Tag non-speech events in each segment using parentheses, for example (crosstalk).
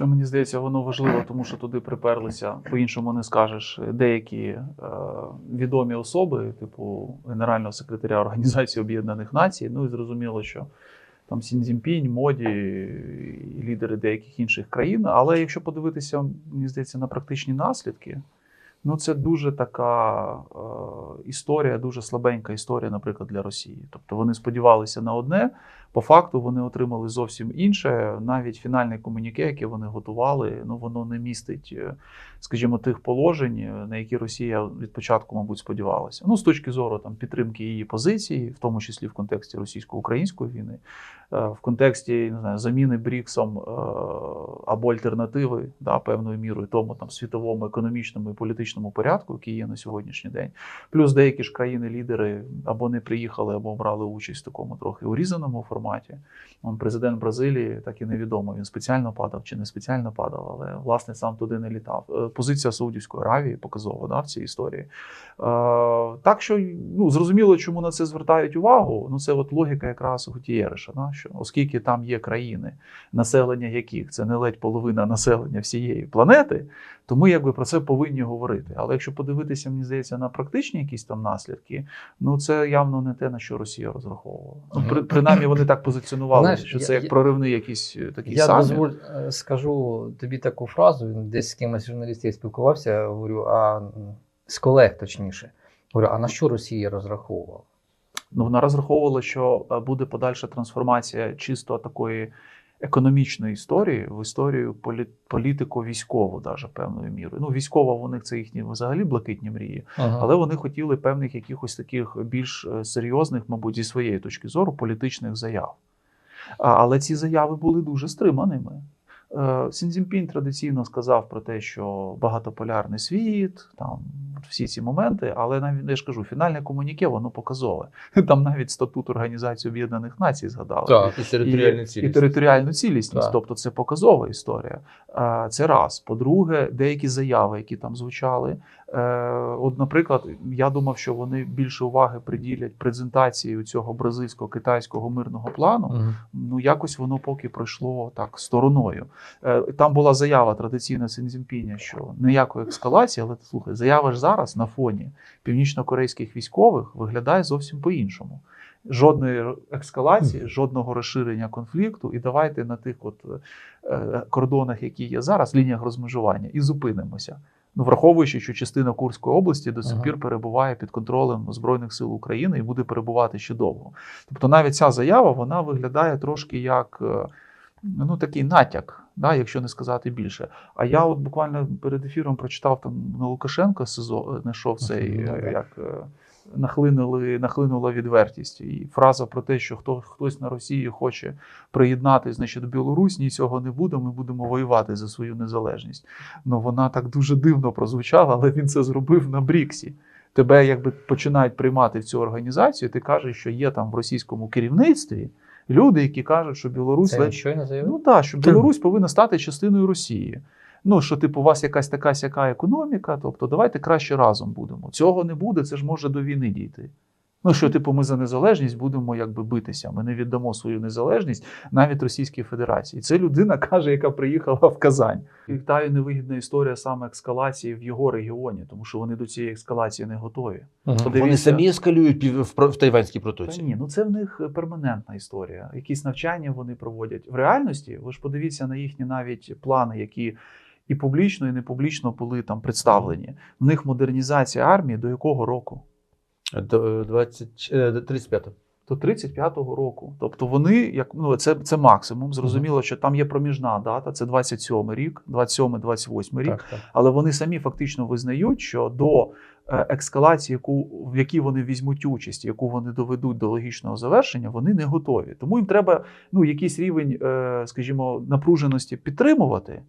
Та мені здається, воно важливо, тому що туди приперлися, по-іншому не скажеш, деякі е, відомі особи, типу генерального секретаря Організації Об'єднаних Націй. Ну і зрозуміло, що там Сін Моді і лідери деяких інших країн. Але якщо подивитися, мені здається, на практичні наслідки, ну це дуже така е, історія, дуже слабенька історія, наприклад, для Росії. Тобто вони сподівалися на одне. По факту вони отримали зовсім інше. Навіть фінальне комуніке, яке вони готували, ну воно не містить, е, скажімо, тих положень, е, на які Росія від початку, мабуть, сподівалася. Ну, з точки зору там підтримки її позиції, в тому числі в контексті російсько-української війни, е, в контексті не знаю, заміни Бріксом або альтернативи да, певною мірою тому там світовому економічному і політичному порядку, який є на сьогоднішній день. Плюс деякі ж країни-лідери або не приїхали, або брали участь в такому трохи урізаному форматі. Он президент Бразилії так і невідомо, він спеціально падав чи не спеціально падав, але власне сам туди не літав. Е, Позиція Саудівської Аравії показова да, в цій історії. Е, так що ну, зрозуміло, чому на це звертають увагу. Ну це от логіка якраз Гутієриша, да, що оскільки там є країни, населення яких це не ледь половина населення всієї планети, то ми якби про це повинні говорити. Але якщо подивитися, мені здається, на практичні якісь там наслідки, ну це явно не те, на що Росія розраховувала. Ну, при, принаймні вони так позиціонували, Знаєш, що я- це як проривний якийсь е, такий Я самі. дозволь е, скажу тобі таку фразу. Десь з кимось журналістів я спілкувався, говорю, а з колег точніше. Говорю, а на що Росія розраховувала? Ну, вона розраховувала, що е, буде подальша трансформація чисто такої економічної історії в історію полі- політико-військову, даже певною мірою. Ну, військова у них це їхні взагалі блакитні мрії, але вони хотіли певних якихось таких більш е, серйозних, мабуть, зі своєї точки зору, політичних заяв. Але ці заяви були дуже стриманими. Е, Сінзімпінь традиційно сказав про те, що багатополярний світ, там всі ці моменти, але навіть я ж кажу, фінальне комуніке воно показове. (laughs) Там навіть статут Організації Об'єднаних Націй згадали. Так, і територіальну І цілісність. територіальну цілісність, Так. тобто це показова історія. Е, Це раз. По-друге, деякі заяви, які там звучали. Е, От, наприклад, я думав, що вони більше уваги приділять презентації цього бразильсько-китайського мирного плану. Мгм. Ну, якось воно поки пройшло так стороною. Е, Там була заява традиційна Синзімпіня, що ніякої ескалації, але слухай, заява ж зараз на фоні північно-корейських військових виглядає зовсім по-іншому. Жодної ескалації, жодного розширення конфлікту, і давайте на тих от е, кордонах, які є зараз, лініях розмежування, і зупинимося. Ну, враховуючи, що частина Курської області до сих пір перебуває під контролем Збройних сил України і буде перебувати ще довго. Тобто навіть ця заява вона виглядає трошки як е, ну, такий натяк, да, якщо не сказати більше. А я от буквально перед ефіром прочитав там на Лукашенка СИЗО, знайшов цей uh -huh. як. Нахлинули, нахлинула відвертість. І фраза про те, що хто, хтось на Росії хоче приєднати значить, до Білорусь, ні цього не буде, ми будемо воювати за свою незалежність. Ну вона так дуже дивно прозвучала, але він це зробив на Бріксі. Тебе якби починають приймати в цю організацію, ти кажеш, що є там в російському керівництві люди, які кажуть, що Білорусь Це ледь щойно заявив? Ну так, що Білорусь повинна стати частиною Росії. Ну, що, типу, у вас якась така сяка економіка, тобто давайте краще разом будемо. Цього не буде, це ж може до війни дійти. Ну, що, типу, ми за незалежність будемо якби битися. Ми не віддамо свою незалежність навіть Російській Федерації. Це людина каже, яка приїхала в Казань. Китаю невигідна історія саме ескалації в його регіоні, тому що вони до цієї ескалації не готові. Подивіться. Вони самі ескалюють пів- в, Тайванській Та протоці. ні, ну це в них перманентна історія. Якісь навчання вони проводять. В реальності, ви ж подивіться на їхні навіть плани, які і публічно, і не публічно були там представлені. В них модернізація армії до якого року? До 20, е, до 35 До 35-го року. Тобто вони, як ну це, це максимум. Зрозуміло, що там є проміжна дата, це 27 рік, 27-28 рік. Так, так. Але вони самі фактично визнають, що до е, ескалації, яку в якій вони візьмуть участь, яку вони доведуть до логічного завершення, вони не готові. Тому їм треба ну якийсь рівень, е, скажімо, напруженості підтримувати.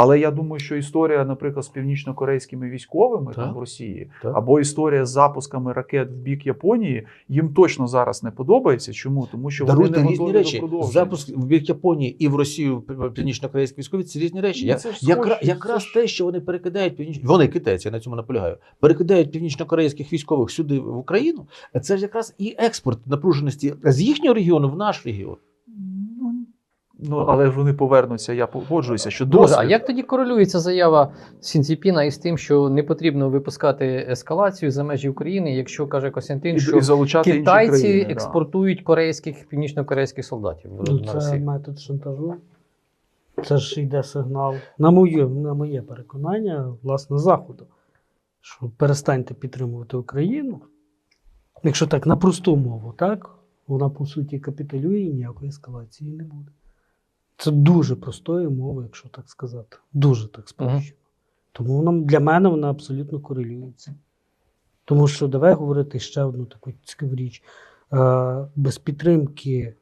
Але я думаю, що історія, наприклад, з північно-корейськими військовими Так. там в Росії, Так. або історія з запусками ракет в бік Японії, їм точно зараз не подобається. Чому? Тому що Даруйте вони не різні готові речі. до. Запуск в бік Японії і в Росію північно-корейські військові це різні речі. Я, це ж якраз те, що вони перекидають північ... Вони китайці, я на цьому наполягаю. Перекидають північно-корейських військових сюди в Україну. Це ж якраз і експорт напруженості з їхнього регіону в наш регіон. Ну, але ж вони повернуться, я погоджуюся, що Боже, а як тоді корелюється заява Сінціпіна із тим, що не потрібно випускати ескалацію за межі України, якщо каже Костянтин, що і залучати китайці інші країни, да. експортують корейських північно-корейських солдатів Ну, це Росію? метод шантажу. Це ж йде сигнал, на моє, на моє переконання, власне, Заходу. Що перестаньте підтримувати Україну. Якщо так на просту мову, так, вона по суті капітулює і ніякої ескалації не буде. Це дуже простою мовою, якщо так сказати. Дуже так спрощено. Тому вона для мене вона абсолютно корелюється. Тому що давай говорити ще одну таку цікаву річ. Е, Без підтримки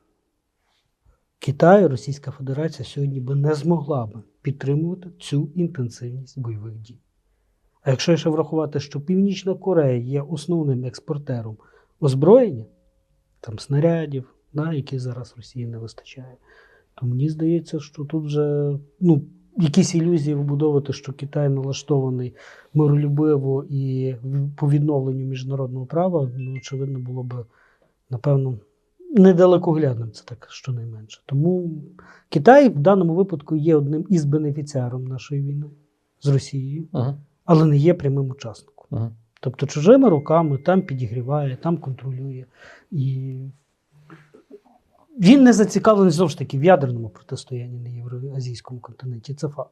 Китаю Російська Федерація сьогодні би не змогла би підтримувати цю інтенсивність бойових дій. А якщо ще врахувати, що Північна Корея є основним експортером озброєння, там снарядів, да, які зараз Росії не вистачає, то мені здається, що тут вже ну, якісь ілюзії вибудовувати, що Китай налаштований миролюбиво і по відновленню міжнародного права, ну, очевидно, було б, напевно, недалекоглядним, це так щонайменше. Тому Китай в даному випадку є одним із бенефіціаром нашої війни з Росією, Угу. але не є прямим учасником. Угу. Тобто чужими руками там підігріває, там контролює. І він не зацікавлений знову ж таки в ядерному протистоянні на євроазійському континенті. Це факт.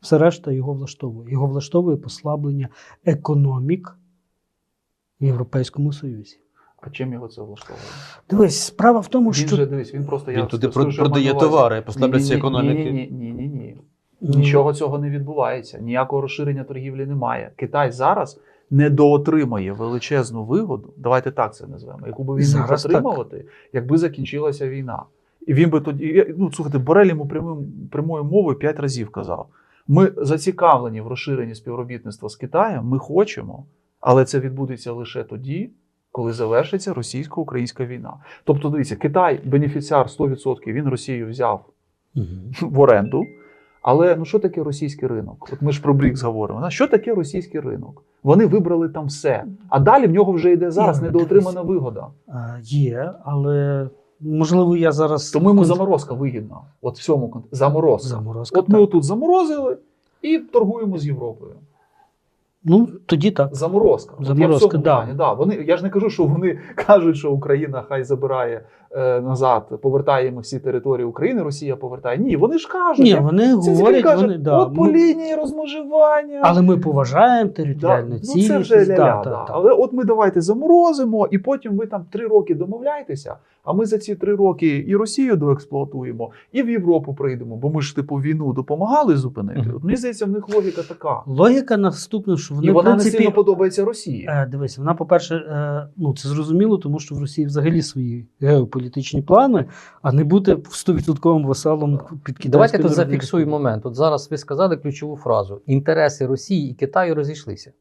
Все решта його влаштовує. Його влаштовує послаблення економік в Європейському Союзі. А чим його це влаштовує? Дивись, справа в тому, Він що же дивись, він просто Він я туди про- продає товари, послабляться економіки. Ні, ні, ні, ні. Нічого цього не відбувається, ніякого розширення торгівлі немає. Китай зараз недоотримає величезну вигоду. Давайте так це назвемо, яку би він міг отримувати, якби закінчилася війна. І він би тоді, ну слухайте, Борель йому прямим прямою мовою п'ять разів казав: ми зацікавлені в розширенні співробітництва з Китаєм, ми хочемо, але це відбудеться лише тоді. Коли завершиться російсько-українська війна. Тобто, дивіться, Китай бенефіціар 100%, він Росію взяв Мгм. в оренду. Але ну що таке російський ринок? От ми ж про БРІКС говоримо. Що таке російський ринок? Вони вибрали там все. А далі в нього вже йде зараз Ігор, недоотримана вигода. Є, але можливо, я зараз. Тому йому заморозка вигідна. От в цьому заморозка. Заморозка. От ми так. отут заморозили і торгуємо з Європою. Ну, тоді так. Заморозка. От я в Заморозка, да. плані, да. Вони, я ж не кажу, що вони (laughs) кажуть, що Україна хай забирає е, назад, повертає йому всі території України, Росія повертає. Ні, вони ж кажуть. Ні, вони говорять, каже, вони, да, от по ми- лінії розмежування. але ми поважаємо Да, територіальну ну, це вже ля-ля, да, да. да, да. Але от ми давайте заморозимо, і потім ви там три роки домовляєтеся, а ми за ці три роки і Росію доексплуатуємо, і в Європу прийдемо, бо ми ж типу війну допомагали зупинити. От мені здається, в них логіка така. Логіка наступна, що вони і вона в принципі, не сильно подобається Росії. Е, дивись, вона, по-перше, е, ну це зрозуміло, тому що в Росії взагалі свої геополітичні плани, а не бути 100% васалом під китайською Давайте тут зафіксуємо момент. От зараз ви сказали ключову фразу: інтереси Росії і Китаю розійшлися.